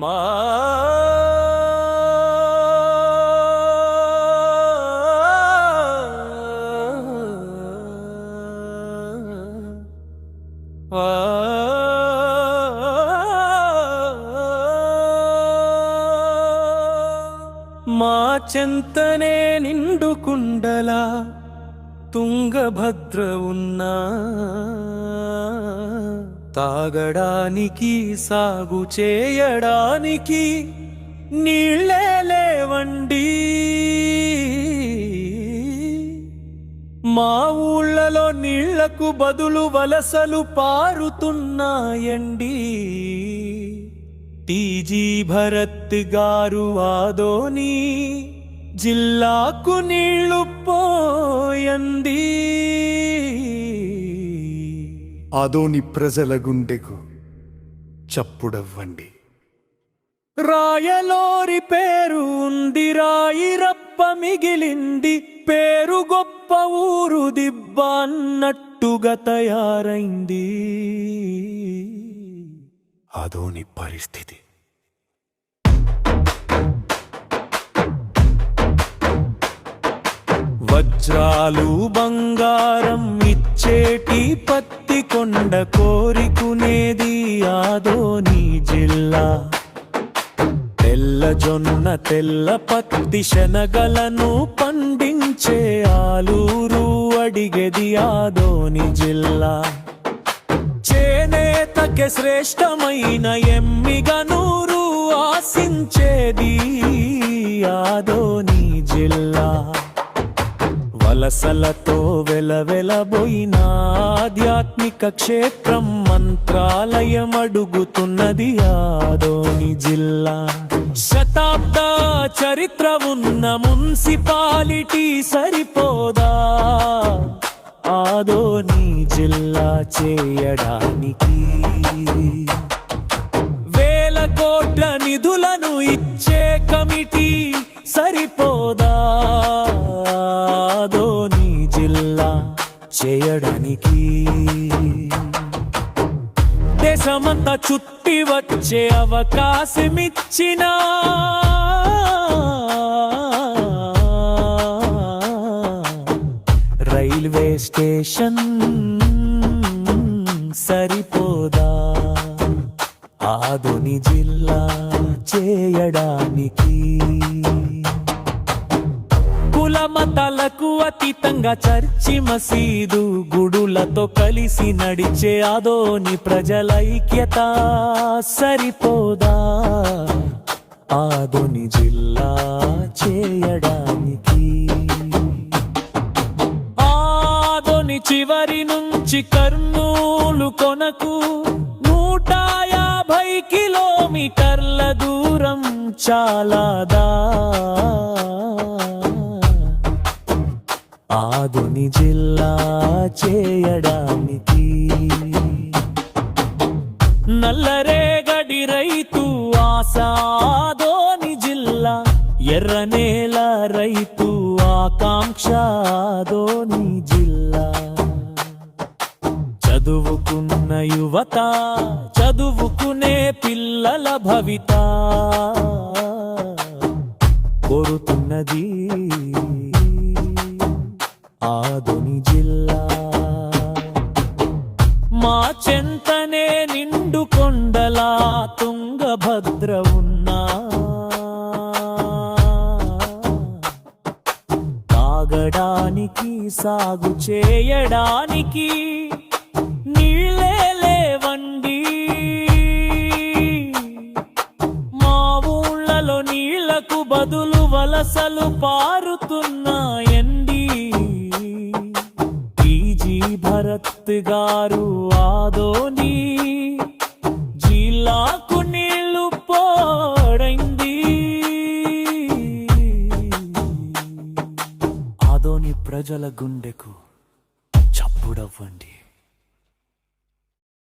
మా మా చెంతనే నిండుకుండలా తుంగభద్ర ఉన్నా. తాగడానికి సాగు చేయడానికి నీళ్ళే లేవండి. మా ఊళ్ళలో నీళ్ళకు బదులు వలసలు పారుతున్నాయండి. టీజీ భరత్ గారు ఆదోని జిల్లాకు నీళ్ళు పోయండి. అదోని ప్రజల గుండెకు చప్పుడవ్వండి. రాయలోరి పేరు ఉంది రాయిరప్ప మిగిలింది పేరు గొప్ప ఊరు దిబ్బ అన్నట్టుగా తయారైంది. అదోని పరిస్థితి. వజ్రాలు బంగారం ఇచ్చేటి పత్తి కొండ కోరికునేది ఆదోని జిల్లా. తెల్ల జొన్న తెల్ల పత్తి శనగలను పండించే ఆలూరు అడిగేది ఆదోని జిల్లా. చేనేతకి శ్రేష్టమైన ఎమ్మిగ నూరు ఆశించేది ఆదోని సలసలతో వెలవెలబోయిన ఆధ్యాత్మిక క్షేత్రం మంత్రాలయం అడుగుతున్నది ఆదోని జిల్లా. శతాబ్ద చరిత్ర ఉన్న మున్సిపాలిటీ సరిపోదా? ఆదోని జిల్లా చేయడానికి వేల కోట్ల నిధులను ఇచ్చే కమిటీ సరిపోదా? చేయడానికి. దేశమంతా చుట్టి వచ్చే అవకాశమిచ్చిన. రైల్వే స్టేషన్ సరిపోదా? ఆధుని జిల్లా చేయడానికి. కుల మతాలకు అతీతంగా చర్చి మసీదు గుడులతో కలిసి నడిచే అదోని ప్రజల ఐక్యత సరిపోదా? ఆదోని జిల్లా చేయడానికి. ఆదోని చివరి నుంచి కర్నూలు కొనకు నూట యాభై కిలోమీటర్ల దూరం చాలాదా? ఆదుని జిల్లా చేయడానికి. నల్లరేగడి రైతు ఆసాదోని జిల్లా ఎర్రనేల రైతు ఆకాంక్షాదోని జిల్లా. చదువుకున్న యువత చదువుకునే పిల్లల భవిత. కోరుతున్నది ఆదుని జిల్లా. మా చెంతనే నిండు కొండలా తుంగభద్ర ఉన్నా తాగడానికి సాగు చేయడానికి నీళ్ళే లేవండి. మా ఊళ్ళలో నీళ్ళకు బదులు వలసలు పారుతున్నాయండి భరత్ గారు ఆదోని జిల్లాకు నీళ్ళు పోడైంది. ఆదోని ప్రజల గుండెకు చప్పుడవ్వండి.